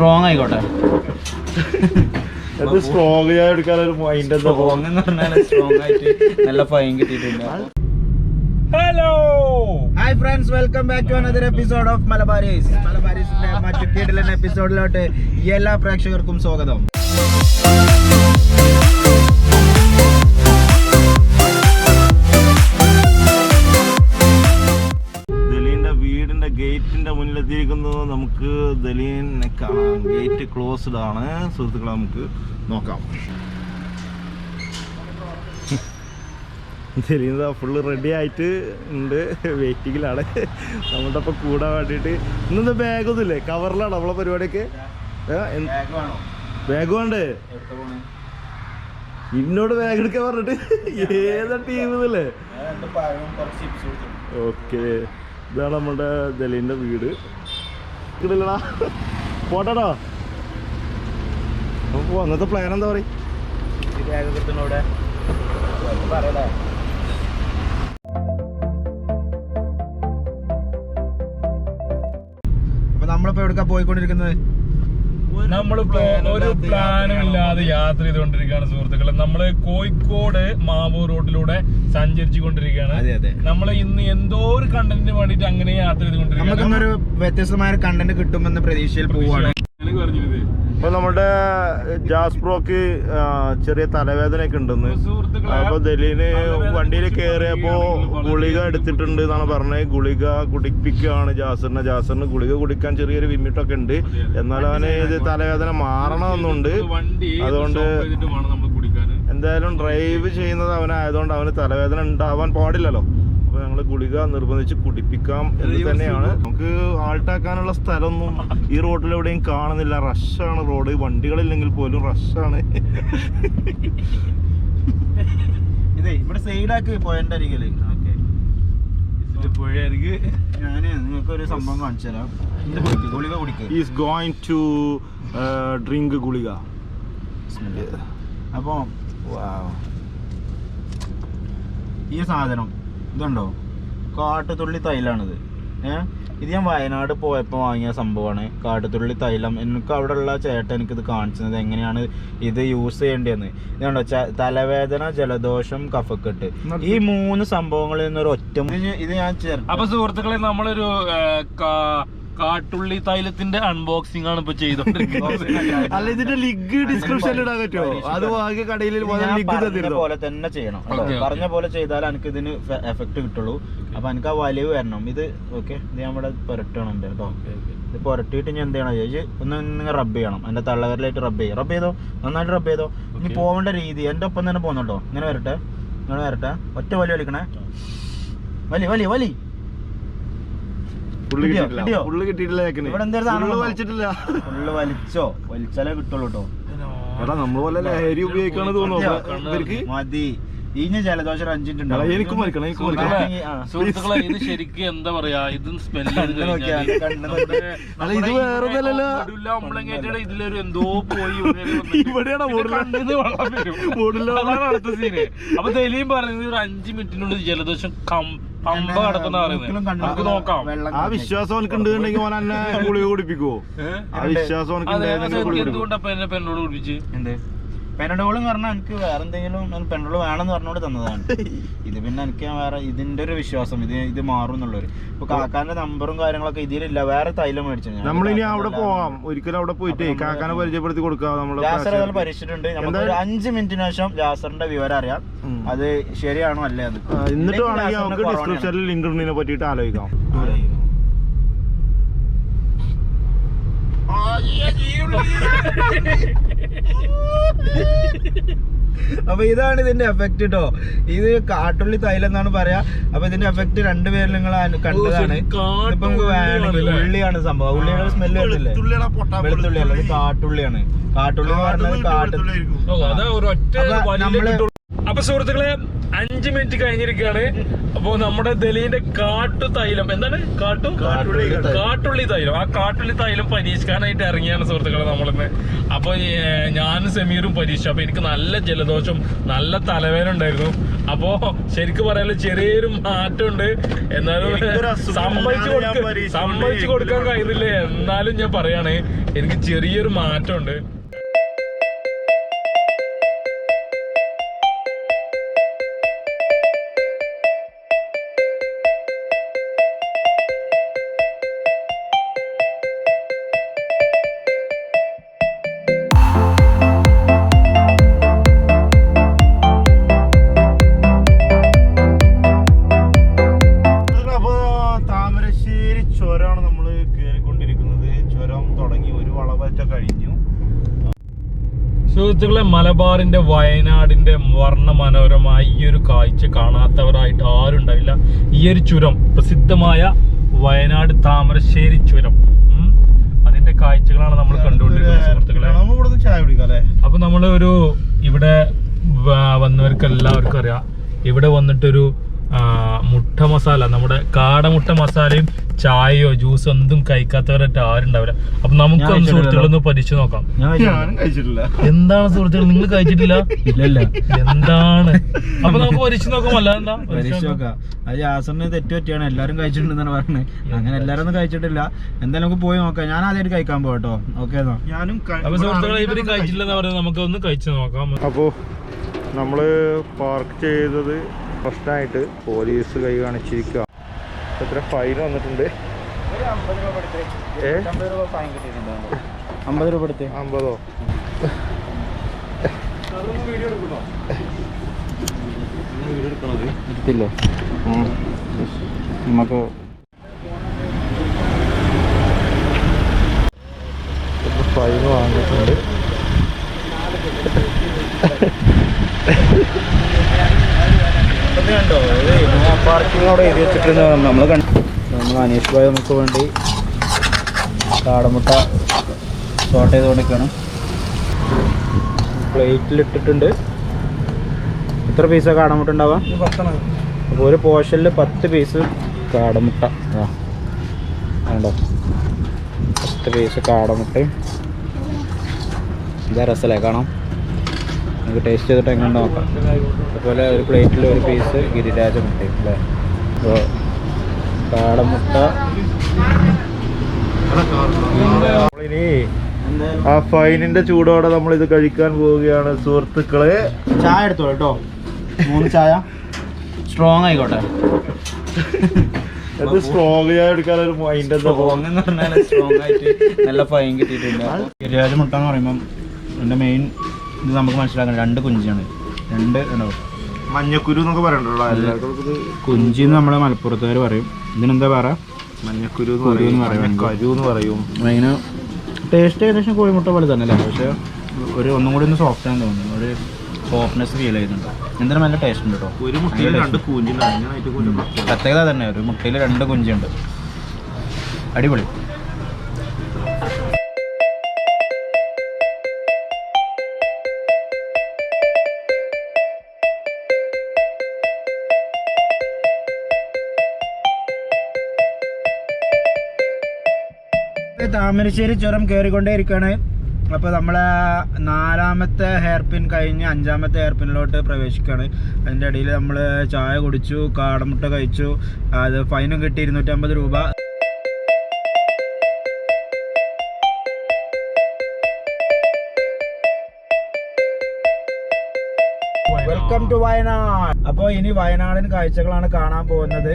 Strong ആയിക്കോട്ടെ. അത് strong ചായ എടുക്കാനൊരു മൈൻഡ് എന്താ സ്ട്രോങ് എന്ന് പറഞ്ഞാൽ സ്ട്രോങ് ആയിട്ട് നല്ല ഫൈൻ കിട്ടിയിട്ടുണ്ട്. Hello hi friends welcome back to another episode of Malabaris മലബാരീസിന്റെ മറ്റു കീഴിലെ എപ്പിസോഡിലോട്ട് എല്ലാ പ്രേക്ഷകർക്കും സ്വാഗതം. വീടിന്റെ ഗേറ്റിന്റെ മുന്നിലെത്തിയിരിക്കുന്നു നമുക്ക് ദലീനെ കാണാം. ഗേറ്റ് ക്ലോസ്ഡ് ആണ്. സുഹൃത്തുക്കളെ നമുക്ക് നോക്കാം. ദലീൻ ഫുള്ള് റെഡി ആയിട്ട് ഉണ്ട്. വെയിറ്റിങ്ങിലാണ് നമ്മുടെ ഒപ്പം കൂടാൻ വേണ്ടിയിട്ട് ഇന്നത്തെ ബാഗൊന്നും ഇല്ലേ? കവറിലാണ് നമ്മളെ പരിപാടിയൊക്കെ? ബാഗ് വേണ്ടേ? ഇന്നോട് ബാഗ് എടുക്കാൻ പറഞ്ഞിട്ട്? ഏതാ ടീം ഓക്കെ ഇതാണ് നമ്മുടെ ദലീന്റെ വീട്. കിട്ടില്ലടാ പോട്ടോ അപ്പോൾ അന്നത്തെ പ്ലാൻ എന്താ പറയും? അപ്പൊ നമ്മളിപ്പോ എവിടെക്കാ പോയിക്കൊണ്ടിരിക്കുന്നത്? നമ്മളിപ്പോ ഒരു പ്ലാനും ഇല്ലാതെ യാത്ര ചെയ്തുകൊണ്ടിരിക്കുകയാണ് സുഹൃത്തുക്കളെ. നമ്മൾ കോഴിക്കോട് മാവൂർ റോഡിലൂടെ സഞ്ചരിച്ചു കൊണ്ടിരിക്കുകയാണ് നമ്മൾ നമ്മൾ ഇന്ന് എന്തോ ഒരു കണ്ടന്റിന് വേണ്ടിട്ട് അങ്ങനെ യാത്ര ചെയ്തുകൊണ്ടിരിക്കുകയാണ്. നമുക്കിന്നൊരു വ്യത്യസ്തമായ കണ്ടന്റ് കിട്ടുമെന്ന പ്രതീക്ഷയിൽ പോവാണ്. അപ്പോൾ നമ്മുടെ ജാസ്പ്രോക്ക് ചെറിയ തലവേദനയൊക്കെ ഉണ്ടെന്ന്. അപ്പൊ ദലീന് വണ്ടിയിൽ കയറിയപ്പോ ഗുളിക എടുത്തിട്ടുണ്ട് എന്നാണ് പറഞ്ഞത്. ഗുളിക കുടിപ്പിക്കുകയാണ് ജാസറിനെ. ജാസറിന് ഗുളിക കുടിക്കാൻ ചെറിയൊരു വിമ്മിട്ടൊക്കെ ഉണ്ട്. എന്നാൽ അവന് ഇത് തലവേദന മാറണമെന്നുണ്ട്. അതുകൊണ്ട് എന്തായാലും ഡ്രൈവ് ചെയ്യുന്നത് അവനായതുകൊണ്ട് അവന് തലവേദന ഉണ്ടാവാൻ പാടില്ലല്ലോ. അപ്പൊ ഞങ്ങൾ ഗുളിക നിർബന്ധിച്ച് കുടിപ്പിക്കാം എന്ന് തന്നെയാണ്. നമുക്ക് ആൾട്ടാക്കാനുള്ള സ്ഥലമൊന്നും ഈ റോഡിൽ എവിടെയും കാണുന്നില്ല റഷാണ് റോഡ്. വണ്ടികളില്ലെങ്കിൽ പോലും റഷാണ് ഇതേ ഇവിടെ സൈഡാക്കി അരികിൽ. ഞാൻ നിങ്ങൾക്ക് ഒരു സംഭവം കാണിച്ചു തരാം ഗുളിക ഈസ് ഗോയിങ് ടു ഡ്രിങ്ക് ഗുളിക. അപ്പോ ഈ സാധനം ഇതുണ്ടോ? കാട്ടുതുള്ളി തൈലാണിത്. ഏഹ് ഇത് ഞാൻ വയനാട് പോയപ്പോൾ വാങ്ങിയ സംഭവമാണ് കാട്ടുതുള്ളി തൈലം. എനിക്ക് അവിടെ ഉള്ള ചേട്ടൻ എനിക്കിത് കാണിച്ചത് എങ്ങനെയാണ് ഇത് യൂസ് ചെയ്യേണ്ടതെന്ന്. ഇതുണ്ടോ ച- തലവേദന ജലദോഷം കഫക്കെട്ട്. ഈ മൂന്ന് സംഭവങ്ങളിൽ നിന്നൊരു ഒറ്റ ഇത് ഞാൻ- അപ്പൊ സുഹൃത്തുക്കളെ നമ്മളൊരു കാട്ടുള്ളി തൈലത്തിന്റെ അൺബോക്സിംഗ് ആണ് ഇപ്പൊ ചെയ്തോണ്ടിരിക്കുന്നത്. അല്ല ഇതിന്റെ ലിഗ് ഡിസ്ക്രിപ്ഷനിൽ ഇടാൻ പറ്റുമോ? അത് വാങ്ങിയ കടയിൽ ലിഗ് പോലെ തന്നെ ചെയ്യണം. പറഞ്ഞ പോലെ ചെയ്താൽ എനിക്ക് ഇതിന് എഫക്ട് കിട്ടുള്ളൂ. അപ്പൊ എനിക്ക് ആ വലിവ് വരണം. ഇത് ഓക്കെ ഇത് നമ്മുടെ പുരട്ടണുണ്ട് പുരട്ടണം കേട്ടോ. ഇത് പുരട്ടിയിട്ട് ഞാൻ എന്ത് ചെയ്യണം? ചേച്ചി ഒന്ന് നിങ്ങൾ റബ്ബ് ചെയ്യണം. എന്റെ തള്ളവരിലായിട്ട് റബ്ബ് ചെയ്യും. റബ്ബ് ചെയ്തോ? നന്നായിട്ട് റബ്ബ് ചെയ്തോ? ഇനി പോകേണ്ട പോവേണ്ട രീതി. എന്റെ ഒപ്പം തന്നെ പോകുന്നുണ്ടോ ഇങ്ങനെ വരട്ടെ. ഇങ്ങനെ വരട്ടെ. ഒറ്റ വലി വലിക്കണേ. വലി വലി വലി. പുള്ളി കിട്ടിയോ? കിട്ടിയിട്ടില്ല കിട്ടിയോ? പുള്ളി കിട്ടിയിട്ടില്ല ചെക്കന്. ഇവിടെ എന്തൊരു സാധനം ഉണ്ടോ? വലിച്ചിട്ടില്ല ഫുള്ള് വലിച്ചോ വലിച്ചാലേ കിട്ടുള്ളൂ കേട്ടോ എടാ പോലെ ലഹരി ഉപയോഗിക്കാണ് തോന്നുന്നു ഇവർക്ക് മതി ഇനി ജലദോഷം ഒരു എടാ, എനിക്കും വലിക്കണം എനിക്കും വലിക്കണം സുഹൃത്തുക്കളെ ആ. സുഹൃത്തുക്കളെ ഇത് ശരിക്കും എന്താ പറയാ ഇത് സ്മെൽ കണ്ണ് നോക്കിയാ മതി, കണ്ണ് നോക്കി. അല്ല, ഇത് വേറെ ഒന്നല്ലല്ലോ. ഇതിലൊരു എന്തോ പോയി ഇവിടെയാണോ കണ്ണിന്ന് വെള്ളം വരും. മൂടില്ല അതാണ് അടുത്ത സീന് അപ്പൊ ദലീം പറയുന്നത് ഒരു അഞ്ചു മിനിറ്റിനുള്ളിൽ ജലദോഷം കം- പമ്പ കടക്കുന്ന പറയുന്നത് നമുക്ക് നോക്കാം. ആ വിശ്വാസം എനിക്ക് ഉണ്ടെന്നുണ്ടെങ്കിൽ ഓൻ എന്നെ ഗുളിക കുടിപ്പിക്കുവോ? ആ വിശ്വാസം എനിക്ക് എന്തുകൊണ്ടപ്പ എന്നെ പെണ്ണോട് കുടിപ്പിച്ച്? എന്ത്? പെനഡോൾ എന്ന് പറഞ്ഞാൽ എനിക്ക് വേറെ എന്തെങ്കിലും പെനഡോൾ വേണമെന്ന് പറഞ്ഞോട് തന്നതാണ്. ഇത് പിന്നെ എനിക്ക് വേറെ ഇതിന്റെ ഒരു വിശ്വാസം ഇത് ഇത് മാറും എന്നുള്ളൊരു. ഇപ്പൊ കാക്കാന്റെ നമ്പറും കാര്യങ്ങളൊക്കെ ഇതിലില്ല വേറെ തൈലം മേടിച്ചു. നമ്മളിനി അവിടെ പോവാം. ഒരിക്കലും അവിടെ പോയിട്ടേ കാക്കാനെ പരിചയപ്പെടുത്തി കൊടുക്കാം നമ്മൾ ജാസർ ഏതായാലും പരീക്ഷിച്ചിട്ടുണ്ട്. നമുക്ക് ഒരു അഞ്ച് മിനിറ്റിന് ശേഷം ജാസറിന്റെ വിവരം അറിയാം. അത് ശരിയാണോ അല്ലേ അത് ആ, എന്നിട്ട് വേണമെങ്കിൽ നമുക്ക്. ഡിസ്ക്രിപ്ഷനിൽ ലിങ്ക് ഇടുന്നതിനെ പറ്റിയിട്ട് ആലോചിക്കാം. അപ്പൊ ഇതാണ് ഇതിന്റെ എഫക്ട് കേട്ടോ ഇത് കാട്ടുള്ളി തൈലം എന്നാണ് പറയാ. അപ്പൊ ഇതിന്റെ എഫക്ട് രണ്ടുപേരിൽ നിങ്ങൾ കണ്ടതാണ്. ഇപ്പൊ നമുക്ക് വേണമെങ്കിൽ ഉള്ളിയാണ് സംഭവം. ഉള്ളിയുടെ സ്മെല്ല് വരുന്നില്ലേ? ഇത്. കാട്ടുള്ളിയാണ്. കാട്ടുള്ളി എന്ന് പറഞ്ഞത് കാട്ടു നമ്മൾ. അപ്പൊ സുഹൃത്തുക്കളെ അഞ്ചു മിനിറ്റ് കഴിഞ്ഞിരിക്കുകയാണ്. അപ്പോ നമ്മുടെ ദലീന്റെ കാട്ടു തൈലം. എന്താണ്? കാട്ടു? കാട്ടുള്ളി തൈലം. ആ കാട്ടുള്ളി തൈലം പരീക്ഷിക്കാനായിട്ട് ഇറങ്ങിയാണ് സുഹൃത്തുക്കളെ നമ്മളിന്ന്. അപ്പൊ ഞാനും സമീറും പരീക്ഷിച്ചു. അപ്പൊ എനിക്ക് നല്ല ജലദോഷം നല്ല തലവേദന ഉണ്ടായിരുന്നു അപ്പോ ശരിക്കും പറയാനുള്ള ചെറിയൊരു മാറ്റമുണ്ട്. എന്നാലും സമ്മതിച്ചു ഇല്ലാതെ ഞാൻ കൊടുക്ക പരീക്ഷിച്ചിട്ടുണ്ടെങ്കിൽ സമ്മതിച്ചു കൊടുക്കാൻ കഴിയുന്നില്ലേ കഴിയുന്നില്ല. എന്നാലും ഞാൻ പറയാണ് എനിക്ക് ചെറിയൊരു മാറ്റമുണ്ട്. മലബാറിന്റെ വയനാടിന്റെ വർണ മനോഹരമായ ഈ ഒരു കാഴ്ച കാണാത്തവരായിട്ട് ആരും ഉണ്ടാവില്ല ഈ ഒരു ചുരം പ്രസിദ്ധമായ വയനാട് താമരശ്ശേരി ചുരം. അതിന്റെ കാഴ്ചകളാണ് നമ്മൾ കണ്ടുകൊണ്ടിരിക്കുന്നത് സുഹൃത്തുക്കളെ. അപ്പൊ നമ്മൾ ഒരു ഇവിടെ വന്നവർക്ക് എല്ലാവർക്കും അറിയാം. ഇവിടെ വന്നിട്ടൊരു മുട്ട മസാല നമ്മുടെ കാടമുട്ട മസാലയും ചായയോ ജ്യൂസോ ഒന്നും കഴിക്കാത്തവരായിട്ട് ആരുണ്ടാവില്ല അപ്പൊ നമുക്ക്. സുഹൃത്തുക്കളൊന്ന് പഠിച്ചു നോക്കാം. എന്താണ് സുഹൃത്തുക്കൾ? നിങ്ങൾ കഴിച്ചിട്ടില്ല? ഇല്ലല്ല. എന്താണ്? അപ്പൊ നമുക്ക് പരീക്ഷിച്ച് നോക്കാം. അല്ലാതെ എന്താ പരീക്ഷ നോക്കാം. അത് യാസറിന് തെറ്റ് പറ്റിയാണ് എല്ലാരും കഴിച്ചിട്ടുണ്ടെന്നാണ് പറഞ്ഞത്. അങ്ങനെ എല്ലാരും ഒന്നും കഴിച്ചിട്ടില്ല. എന്തായാലും നമുക്ക് പോയി നോക്കാം. ഞാൻ ആദ്യമായിട്ട് കഴിക്കാൻ പോകട്ടോ ഓക്കെ എന്നാ. ഞാനും അപ്പൊ സുഹൃത്തുക്കളെ ഇവർ ഇവിടെ കഴിച്ചിട്ടില്ലെന്ന് പറയുന്നത് നമുക്ക് ഒന്ന് കഴിച്ചു നോക്കാം. അപ്പോൾ നമ്മൾ പാർക്ക് ചെയ്തത് പ്രശ്നമായിട്ട് പോലീസ് കൈ കാണിച്ചിരിക്കുക എത്ര ഫൈൻ വന്നിട്ടുണ്ട്? അമ്പത് രൂപ എടുത്ത് അമ്പതോ? എടുത്തില്ലേ? നമുക്ക് ഫൈൻ വാങ്ങിയിട്ടുണ്ട്? പാർക്കിംഗ് അവിടെ എഴുതി വെച്ചിട്ട് നമ്മൾ കണ്ടു നമ്മൾ അനീഷ് ഭായ് നമുക്ക് വേണ്ടി കാടമുട്ട സോട്ട് ചെയ്തുകൊണ്ടിരിക്കുകയാണ്. പ്ലേറ്റിലിട്ടിട്ടുണ്ട് എത്ര പീസാണ് കാടമുട്ട ഉണ്ടാവുക? അപ്പോൾ ഒരു പോർഷനിൽ പത്ത് പീസ് കാടമുട്ട. ആ. കണ്ടോ? പത്ത് പീസ് കാടമുട്ടയും. ഇതാ രസമല്ലേ കാണാം നമുക്ക് ടേസ്റ്റ് ചെയ്തിട്ട് എങ്ങനെ നോക്കാം. അതുപോലെ ഒരു പ്ലേറ്റിൽ ഒരു പീസ് ഗിരിരാജ മുട്ടയും അല്ലേ അപ്പോൾ കാടമുട്ട ആ ഫൈനിന്റെ ചൂടോടെ നമ്മൾ ഇത് കഴിക്കാൻ പോവുകയാണ് സുഹൃത്തുക്കളെ. ചായ എടുത്തോളൂ കേട്ടോ മൂന്ന് ചായ. സ്ട്രോങ് ആയിക്കോട്ടെ. അത് സ്ട്രോങ് ചായ എടുക്കാൻ ഒരു മൈൻഡ് സ്ട്രോങ് എന്ന് പറഞ്ഞാൽ സ്ട്രോങ് ആയിട്ട് നല്ല ഫൈൻ കിട്ടിയിട്ടുണ്ട്. ഗിരിരാജ മുട്ട എന്ന് പറയുമ്പം എന്റെ മെയിൻ ഇത് നമുക്ക് മനസ്സിലാക്കണം രണ്ട് കുഞ്ചിയാണ്. രണ്ട് ഉണ്ടാവും മഞ്ഞക്കുരു എന്നൊക്കെ പറയണ്ടല്ലോ എല്ലാവർക്കും ഇത് കുഞ്ചി എന്ന് നമ്മളെ മലപ്പുറത്തുകാർ പറയും. ഇതിനെന്താ പറയാ മഞ്ഞക്കുരു എന്ന് പറയും. എന്ന് പറയും. അതിന് ടേസ്റ്റ് ഏകദേശം കോഴിമുട്ട പോലെ തന്നെ അല്ലേ പക്ഷേ ഒരു ഒന്നും കൂടി ഒന്ന് സോഫ്റ്റ് ആണെന്ന് തോന്നുന്നു. ഒരു സോഫ്റ്റ്നെസ് ഫീൽ ചെയ്യുന്നുണ്ട്. എന്തായാലും നല്ല ടേസ്റ്റ് ഉണ്ട് കേട്ടോ. ഒരു മുട്ടയിൽ രണ്ട് കൂഞ്ചിണ്ട്. പ്രത്യേകത തന്നെ. ഒരു മുട്ടയിൽ രണ്ട് കുഞ്ചുണ്ട്. അടിപൊളി. താമരശ്ശേരി ചുരം കയറിക്കൊണ്ടേ ഇരിക്കുകയാണ് അപ്പോൾ നമ്മളെ നാലാമത്തെ ഹെയർ പിൻ കഴിഞ്ഞ് അഞ്ചാമത്തെ ഹെയർ പിന്നിലോട്ട് പ്രവേശിക്കുകയാണ് അതിന്റെ ഇടയിൽ നമ്മൾ ചായ കുടിച്ചു കാടമുട്ട കഴിച്ചു. അത് ഫൈനും കിട്ടി ഇരുന്നൂറ്റമ്പത് രൂപ. Welcome to Wayanad. അപ്പോൾ ഇനി വയനാടിന് കാഴ്ചകളാണ് കാണാൻ പോകുന്നത്.